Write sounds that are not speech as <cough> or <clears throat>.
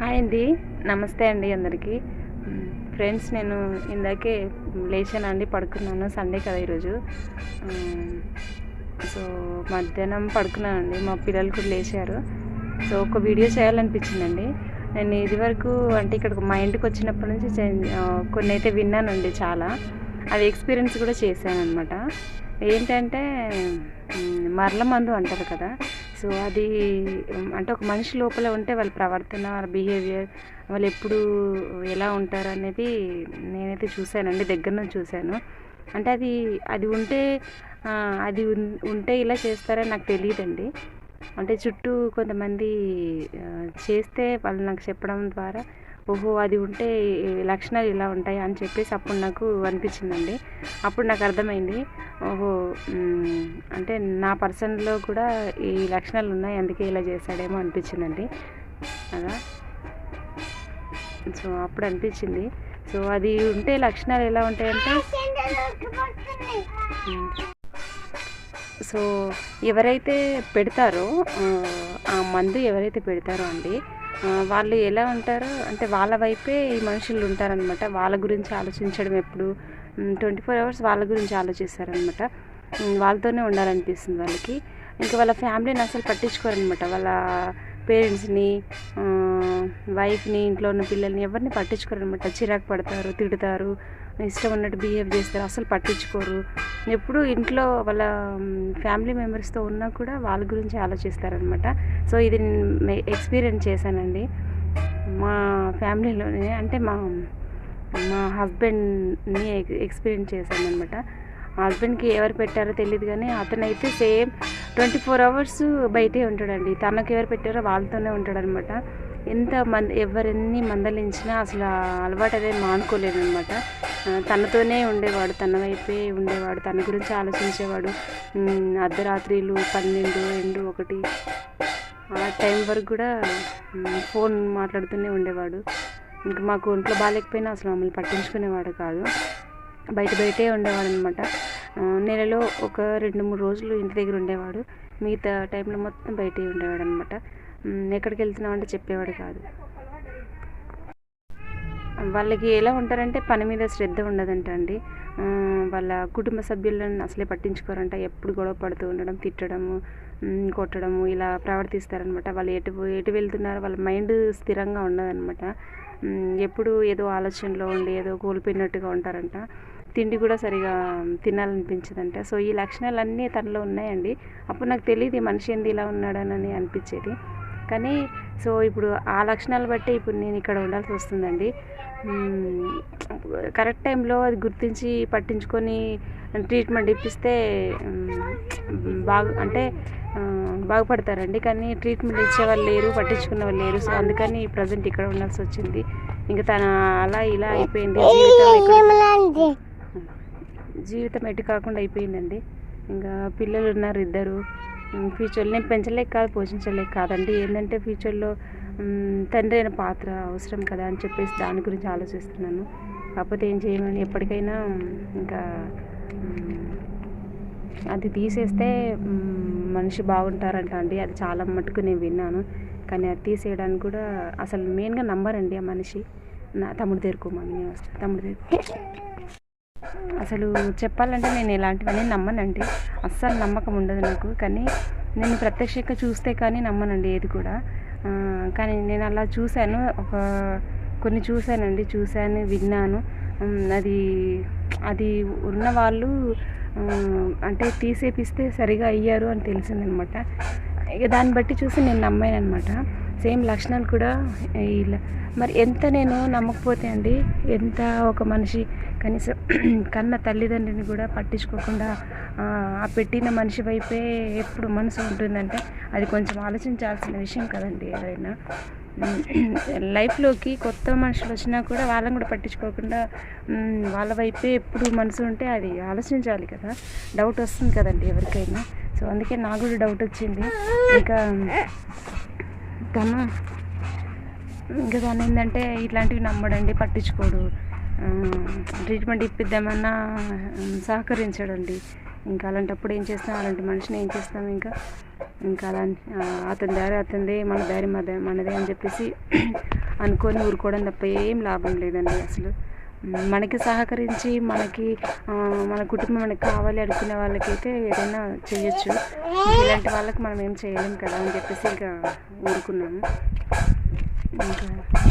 Hi అండి. నమస్తే అండి అందరికీ. ఫ్రెండ్స్ నేను ఇందాకే లేచాను అండి పడుకున్నాను. సండే కదా ఈరోజు. సో మధ్యాహ్నం పడుకున్నానండి. మా పిల్లలు కూడా లేచారు. సో ఒక వీడియో చేయాలనిపించిందండి. నేను ఇదివరకు అంటే ఇక్కడ మా ఇంటికి వచ్చినప్పటి నుంచి చే- కొన్ని అయితే విన్నానండి చాలా. అది ఎక్స్పీరియన్స్ కూడా చేశాను అనమాట ఏంటంటే మరల మందు అంటారు కదా. సో అది అంటే ఒక మనిషి లోపల ఉంటే వాళ్ళ ప్రవర్తన వాళ్ళ బిహేవియర్ వాళ్ళు ఎప్పుడు ఎలా ఉంటారు అనేది నేనైతే చూశానండి దగ్గర నుంచి చూశాను. అంటే అది అది ఉంటే అది ఉంటే ఇలా చేస్తారని నాకు తెలియదండి. అంటే చుట్టూ కొంతమంది చేస్తే వాళ్ళు నాకు చెప్పడం ద్వారా ఓహో అది ఉంటే లక్షణాలు ఇలా ఉంటాయి అని చెప్పేసి అప్పుడు నాకు అనిపించిందండి. అప్పుడు నాకు అర్థమైంది. ఓహో అంటే నా పర్సన్లో కూడా ఈ లక్షణాలు ఉన్నాయి అందుకే ఇలా చేశాడేమో అనిపించిందండి. అలా సో అప్పుడు అనిపించింది. సో అది ఉంటే లక్షణాలు ఎలా ఉంటాయంటే సో ఎవరైతే పెడతారో ఆ, మందు ఎవరైతే పెడతారో అండి వాళ్ళు ఎలా ఉంటారో అంటే వాళ్ళ వైపే ఈ మనుషులు ఉంటారనమాట వాళ్ళ గురించి ఆలోచించడం ఎప్పుడు ట్వంటీ ఫోర్ అవర్స్ వాళ్ళ గురించి ఆలోచిస్తారనమాట వాళ్ళతోనే ఉండాలనిపిస్తుంది వాళ్ళకి. ఇంకా వాళ్ళ ఫ్యామిలీని అసలు పట్టించుకోరనమాట వాళ్ళ పేరెంట్స్ని వైఫ్ని ఇంట్లో ఉన్న పిల్లల్ని ఎవరిని పట్టించుకోరనమాట చిరాకు పడతారు తిడతారు ఇష్టం ఉన్నట్టు బిహేవ్ చేస్తారు అసలు పట్టించుకోరు. ఎప్పుడు ఇంట్లో వాళ్ళ ఫ్యామిలీ మెంబర్స్తో ఉన్నా కూడా వాళ్ళ గురించి ఆలోచిస్తారనమాట సో ఇది ఎక్స్పీరియన్స్ చేశానండి. మా ఫ్యామిలీలోనే అంటే మా మా హస్బెండ్ని ఎక్స్పీరియన్స్ చేశాను అనమాట హస్బెండ్కి ఎవరు పెట్టారో తెలియదు కానీ అతనైతే సేమ్ ట్వంటీ ఫోర్ అవర్స్ బయటే ఉంటాడండి. తనకు ఎవరు పెట్టారో వాళ్ళతోనే ఉంటాడనమాట ఎంత మంది ఎవరెన్ని మందలించినా అసలు అలవాటు అనేది మానుకోలేదనమాట తనతోనే ఉండేవాడు తన వైపే ఉండేవాడు తన గురించి ఆలోచించేవాడు. అర్ధరాత్రిలు పన్నెండు రెండు ఒకటి ఆ టైం వరకు కూడా ఫోన్ మాట్లాడుతూనే ఉండేవాడు. ఇంకా మాకు ఒంట్లో బాగాలేకపోయినా అసలు మమ్మల్ని పట్టించుకునేవాడు కాదు. బయట బయటే ఉండేవాడు అనమాట నెలలో ఒక రెండు మూడు రోజులు ఇంటి దగ్గర ఉండేవాడు. మిగతా టైంలో మొత్తం బయటే ఉండేవాడు అనమాట ఎక్కడికి వెళ్తున్నామంటే చెప్పేవాడు కాదు. వాళ్ళకి ఎలా ఉంటారంటే పని మీద శ్రద్ధ ఉండదంట అండి వాళ్ళ కుటుంబ సభ్యులను అసలే పట్టించుకోరంట. ఎప్పుడు గొడవ పడుతూ ఉండడం తిట్టడము కొట్టడము ఇలా ప్రవర్తిస్తారనమాట. వాళ్ళు ఎటు ఎటు వెళ్తున్నారు వాళ్ళ మైండ్ స్థిరంగా ఉండదనమాట. ఎప్పుడు ఏదో ఆలోచనలో ఉండి ఏదో కోల్పోయినట్టుగా ఉంటారంట. తిండి కూడా సరిగా తినాలనిపించదంట. సో ఈ లక్షణాలన్నీ తనలో ఉన్నాయండి. అప్పుడు నాకు తెలియదు మనిషి ఏంది ఇలా ఉన్నాడనని అనిపించేది. కానీ సో ఇప్పుడు ఆ లక్షణాలు బట్టి ఇప్పుడు నేను ఇక్కడ ఉండాల్సి వస్తుందండి. కరెక్ట్ టైంలో అది గుర్తించి పట్టించుకొని ట్రీట్మెంట్ ఇప్పిస్తే బాగు అంటే బాగుపడతారండి. కానీ ట్రీట్మెంట్ ఇచ్చే వాళ్ళు లేరు పట్టించుకునే వాళ్ళు లేరు. సో అందుకని ప్రజెంట్ ఇక్కడ ఉండాల్సి వచ్చింది. ఇంకా తన అలా ఇలా అయిపోయింది. జీవితం ఎటు కాకుండా అయిపోయిందండి. ఇంకా పిల్లలు ఉన్నారు ఇద్దరు. ఫ్యూచర్లో నేను పెంచలేక కాదు పోషించలేక కాదండి. ఏంటంటే ఫ్యూచర్లో తండ్రి అయిన పాత్ర అవసరం కదా అని చెప్పేసి దాని గురించి ఆలోచిస్తున్నాను. కాకపోతే ఏం చేయమని ఎప్పటికైనా ఇంకా అది తీసేస్తే మనిషి బాగుంటారంట అండి. అది చాలా మటుకు నేను విన్నాను. కానీ అది తీసేయడానికి కూడా అసలు మెయిన్గా నమ్మరండి ఆ మనిషి. నా తమ్ముడు తెరుకోమని నేను వస్తాను తమ్ముడు తెరుకో అసలు చెప్పాలంటే నేను ఇలాంటివన్నీ నమ్మనండి. అస్సలు నమ్మకం ఉండదు నాకు. కానీ నేను ప్రత్యక్షంగా చూస్తే కానీ నమ్మనండి ఏది కూడా. కానీ నేను అలా చూశాను. ఒక కొన్ని చూశానండి. చూశాను విన్నాను. అది అది ఉన్న వాళ్ళు అంటే తీసేపిస్తే సరిగా అయ్యారు అని తెలిసిందనమాట. ఇక దాన్ని బట్టి చూసి నేను నమ్మాను అనమాట సేమ్ లక్షణాలు కూడా ఇలా మరి ఎంత నేను నమ్మకపోతే అండి ఎంత ఒక మనిషి కనీసం <clears throat> కన్న తల్లిదండ్రిని కూడా పట్టించుకోకుండా ఆ, పెట్టిన మనిషి వైపే ఎప్పుడు మనసు ఉంటుందంటే అది కొంచెం ఆలోచించాల్సిన విషయం కదండి ఎవరైనా <clears throat> లైఫ్లోకి కొత్త మనుషులు వచ్చినా కూడా వాళ్ళని కూడా పట్టించుకోకుండా వాళ్ళ వైపే ఎప్పుడు మనసు ఉంటే అది ఆలోచించాలి కదా. డౌట్ వస్తుంది కదండి ఎవరికైనా. సో అందుకే నాకు కూడా డౌట్ వచ్చింది. ఇంకా తను ఇంకా దాని ఏంటంటే ఇట్లాంటివి నమ్మడండి పట్టించుకోడు. ట్రీట్మెంట్ ఇప్పిద్దామన్నా సహకరించడండి. ఇంకా అలాంటప్పుడు ఏం చేస్తాం? అలాంటి మనిషిని ఏం చేస్తాం ఇంకా? ఇంకా అలాంటి అతని దారి అతనిదే మన దారి మన మనదే అని చెప్పేసి అనుకొని ఊరుకోవడం తప్ప ఏం లాభం లేదండి అసలు. మనకి సహకరించి మనకి మన కుటుంబం మనకి కావాలి అనుకునే వాళ్ళకైతే ఏదైనా చేయొచ్చు. ఇలాంటి వాళ్ళకి మనం ఏం చేయలేం కదా అని చెప్పేసి ఇంకా ఊరుకున్నాము. ఇంకా